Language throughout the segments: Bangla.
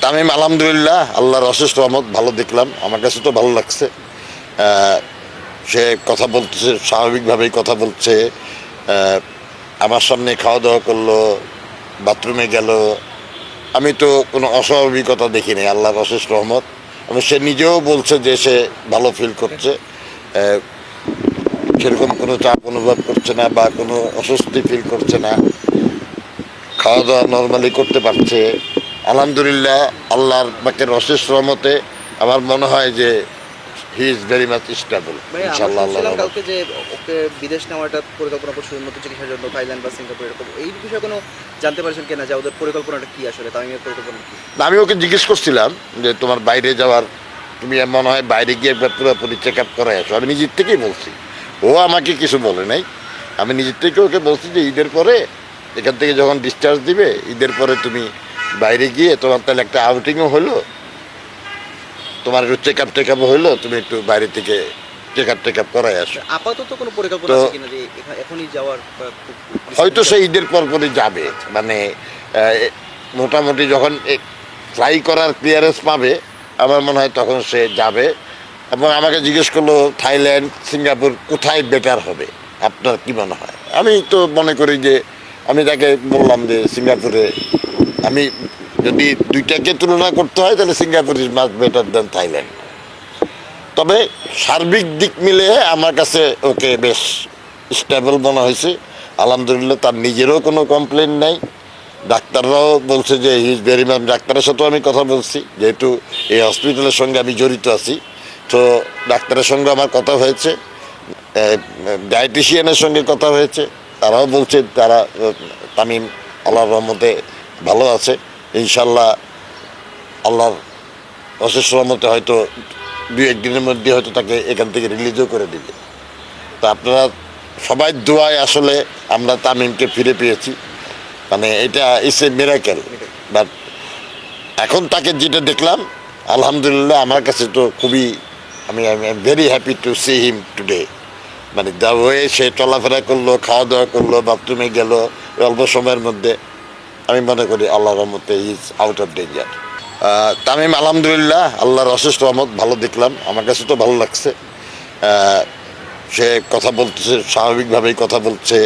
তামিম, আলহামদুলিল্লাহ, আল্লাহর অশেষ রহমত, ভালো দেখলাম। আমার কাছে তো ভালো লাগছে। সে কথা বলতেছে, স্বাভাবিকভাবেই কথা বলছে। আমার সামনে খাওয়া দাওয়া করল, বাথরুমে গেল। আমি তো কোনো অস্বাভাবিকতা দেখিনি আল্লাহর অশেষ রহমত। এবং সে নিজেও বলছে যে সে ভালো ফিল করছে। সেরকম কোনো চাপ অনুভব করছে না বা কোনো অস্বস্তি ফিল করছে না। খাওয়া দাওয়া নর্মালি করতে পারছে। আলহামদুলিল্লাহ আল্লাহর বাকের অশেষ রহমতে আমার মনে হয় যে he is very much stable আমরা আল্লাহ কালকে যে ওকে বিদেশ নেওয়াটা পরিকল্পনা করছে উন্নত চিকিৎসার জন্য থাইল্যান্ড বা সিঙ্গাপুর এরকম এই বিষয়ে কোনো জানতে পারছেন কিনা যে ওদের পরিকল্পনাটা কি আসলে তামিমের পরিকল্পনা কি? আমি ওকে জিজ্ঞেস করছিলাম যে তোমার বাইরে যাওয়ার তুমি মনে হয় বাইরে গিয়ে একবার পুরোপুরি চেক আপ করে আসো? আমি নিজের থেকেই বলছি। ও আমাকে কিছু বলে নাই। আমি নিজের থেকে ওকে বলছি যে ঈদের পরে এখান থেকে যখন ডিসচার্জ দিবে ঈদের পরে তুমি বাইরে গিয়ে তোমার তাহলে একটা আউটিংও হলো? তোমার একটু চেক আপ টেক আপও হলো তুমি একটু বাইরে থেকে চেক আপ টেক আপ করাই আসো আপাতত কোনো পরিকল্পনা আছে কিনা যে এখনই যাওয়ার হয়তো সে ঈদের পর পরই যাবে। মানে মোটামুটি যখন ফ্লাই করার ক্লিয়ারেন্স পাবে আমার মনে হয় তখন সে যাবে। এবং আমাকে জিজ্ঞেস করল থাইল্যান্ড সিঙ্গাপুর কোথায় বেটার হবে? আপনার কি মনে হয়? আমি তো মনে করি যে আমি তাকে বললাম যে সিঙ্গাপুরে আমি যদি দুইটাকে তুলনা করতে হয়, তাহলে Singapore is much better than Thailand তবে সার্বিক দিক মিলে আমার কাছে ওকে বেশ স্টেবল মনে হয়েছে। আলহামদুলিল্লাহ তার নিজেরও কোনো কমপ্লেন নাই। ডাক্তাররাও বলছে যে হি ইজ ভেরি ম্যাম ডাক্তারের সাথেও আমি কথা বলছি। যেহেতু এই হসপিটালের সঙ্গে আমি জড়িত আছি, তো ডাক্তারের সঙ্গে আমার কথা হয়েছে। ডায়েটিশিয়ানের সঙ্গে কথা হয়েছে। তারাও বলছে, তারা, তামিম, আল্লাহর রহমতে ভালো আছে। ইনশাল্লাহ আল্লাহর অশেষ রহমতে হয়তো দুই একদিনের মধ্যে হয়তো তাকে এখান থেকে রিলিজও করে দিবে। তো আপনারা সবাই দোয়ায় আসলে আমরা তামিমকে ফিরে পেয়েছি। মানে এটা ইস এ মিরাকেল বাট এখন তাকে যেটা দেখলাম, আলহামদুলিল্লাহ আমার কাছে তো খুবই, আমি am very happy to see him today মানে দ্য ওয়ে সে চলাফেরা করল খাওয়া দাওয়া করল বাথরুমে গেল, অল্প সময়ের মধ্যে। আমি মনে করি আল্লাহ রহমতে is out of danger Tamim, আলহামদুলিল্লাহ, আল্লাহর অশেষ রহমত, ভালো দেখলাম। আমার কাছে তো ভালো লাগছে। সে কথা বলতেছে, স্বাভাবিকভাবেই কথা বলছে।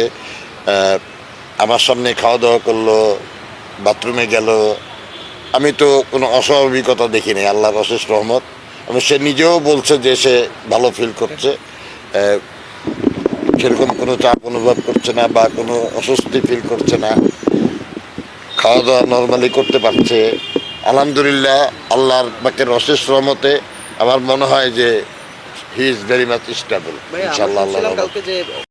আমার সামনে খাওয়া দাওয়া করল, বাথরুমে গেল। আমি তো কোনো অস্বাভাবিকতা দেখিনি আল্লাহর অশেষ রহমত। এবং সে নিজেও বলছে যে সে ভালো ফিল করছে। সেরকম কোনো চাপ অনুভব করছে না বা কোনো অস্বস্তি ফিল করছে না। খাওয়া দাওয়া নর্মালি করতে পারছে। আলহামদুলিল্লাহ আল্লাহর বাকের অশেষ রহমতে আমার মনে হয় যে he is very much stable ইনশাল্লাহ আল্লাহ